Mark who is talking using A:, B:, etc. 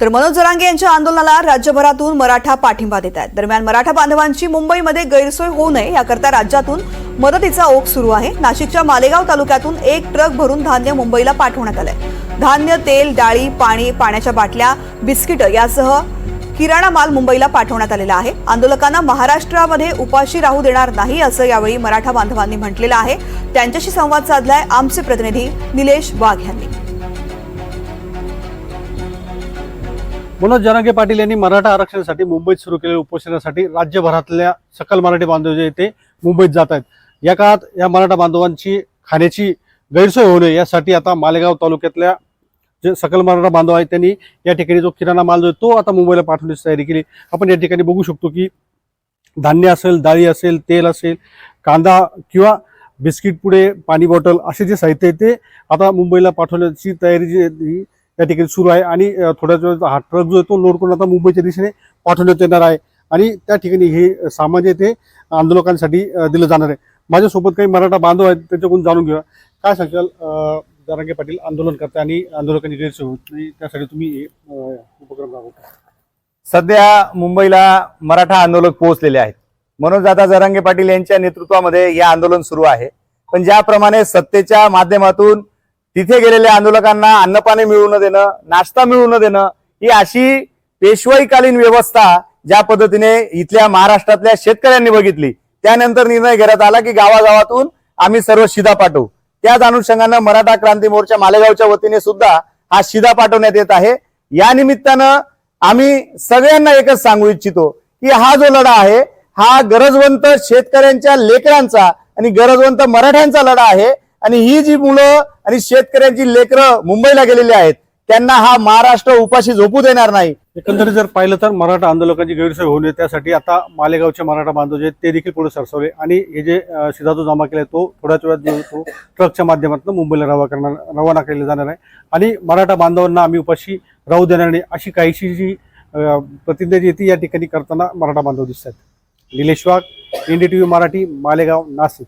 A: तर मनोज जरांगे यांच्या आंदोलनाला राज्यभरातून मराठा पाठिंबा देत आहेत दरम्यान मराठा बांधवांची मुंबईमध्ये गैरसोय होऊ नये याकरता राज्यातून मदतीचा ओघ सुरू आहे. नाशिकच्या मालेगाव तालुक्यातून एक ट्रक भरून धान्य मुंबईला पाठवण्यात आलंय. धान्य तेल डाळी पाणी पाण्याच्या बाटल्या बिस्किटं यासह किराणा माल मुंबईला पाठवण्यात आलेला आहे. आंदोलकांना महाराष्ट्रामध्ये उपाशी राहू देणार नाही असं यावेळी मराठा बांधवांनी म्हटलेलं आहे. त्यांच्याशी संवाद साधलाय आमचे प्रतिनिधी निलेश वाघ यांनी.
B: मनोज जरांगे पाटील यांनी मराठा आरक्षणासाठी मुंबईत सुरू केलेल्या उपोषणासाठी राज्यभरातल्या सकल मराठी बांधव जे ते मुंबईत जात आहेत. या काळात या मराठा बांधवांची खाण्याची गैरसोय होऊ नये यासाठी आता मालेगाव तालुक्यातल्या जे सकल मराठा बांधव आहेत त्यांनी या ठिकाणी जो किराणा माल जो आहे तो आता मुंबईला पाठवण्याची तयारी केली. आपण या ठिकाणी बघू शकतो की धान्य असेल डाळी असेल तेल असेल कांदा किंवा बिस्किट पुडे पाणी बॉटल असे जे साहित्य आहे ते आता मुंबईला पाठवण्याची तयारी जी त्या ठिकाणी सुरू आहे आणि थोड्याच वेळ हा ट्रक जो आहे तो लोड करून आता मुंबईच्या दिशेने पाठवण्यात येणार आहे. आणि त्या ठिकाणी हे सामान जे ते आंदोलकांसाठी दिलं जाणार आहे. माझ्यासोबत काही मराठा बांधव आहेत त्यांच्याकडून जाणून घेऊया. काय सांगाल अ, पाटील आंदोलन करते आणि आंदोलकांनी गैरसोय होत नाही त्यासाठी तुम्ही हे उपक्रम राबवता.
C: सध्या मुंबईला मराठा आंदोलक पोहोचलेले आहेत. म्हणून दादा जरांगे पाटील यांच्या नेतृत्वामध्ये हे आंदोलन सुरू आहे. पण ज्याप्रमाणे सत्तेच्या माध्यमातून तिथे गेलेल्या आंदोलकांना अन्नपाणी मिळू न देणं नाश्ता मिळू न देणं ही अशी पेशवाईकालीन व्यवस्था ज्या पद्धतीने इथल्या महाराष्ट्रातल्या शेतकऱ्यांनी बघितली. त्यानंतर निर्णय घेण्यात आला की गावागावातून आम्ही सर्व शिधा पाठवू. त्याच अनुषंगानं मराठा क्रांती मोर्चा मालेगावच्या वतीने सुद्धा हा शिधा पाठवण्यात येत आहे. या निमित्तानं आम्ही सगळ्यांना एकच सांगू इच्छितो की हा जो लढा आहे हा गरजवंत शेतकऱ्यांच्या लेकरांचा आणि गरजवंत मराठ्यांचा लढा आहे आणि ही जी मुलं आणि शेतकऱ्यांची लेकरं मुंबईला गेलेली आहेत त्यांना हा महाराष्ट्र उपाशी झोपू देणार नाही.
B: एकंदरीत जर पाहिलं तर मराठा आंदोलकांची गैरसोय होऊ नये त्यासाठी आता मालेगावचे मराठा बांधव जे ते देखील पुढे सरसवले. आणि हे जे अ, शिधा जो जमा केला तो थोड्याच वेळात जो तो ट्रकच्या माध्यमातून मुंबईला रवा करणार रवाना केले जाणार आहे. आणि मराठा बांधवांना आम्ही उपाशी राहू देणार नाही अशी काहीशी जी प्रतिज्ञा जी ती या ठिकाणी करताना मराठा बांधव दिसतात निलेश वाघ एनडीटीव्ही मराठी मालेगाव नाशिक.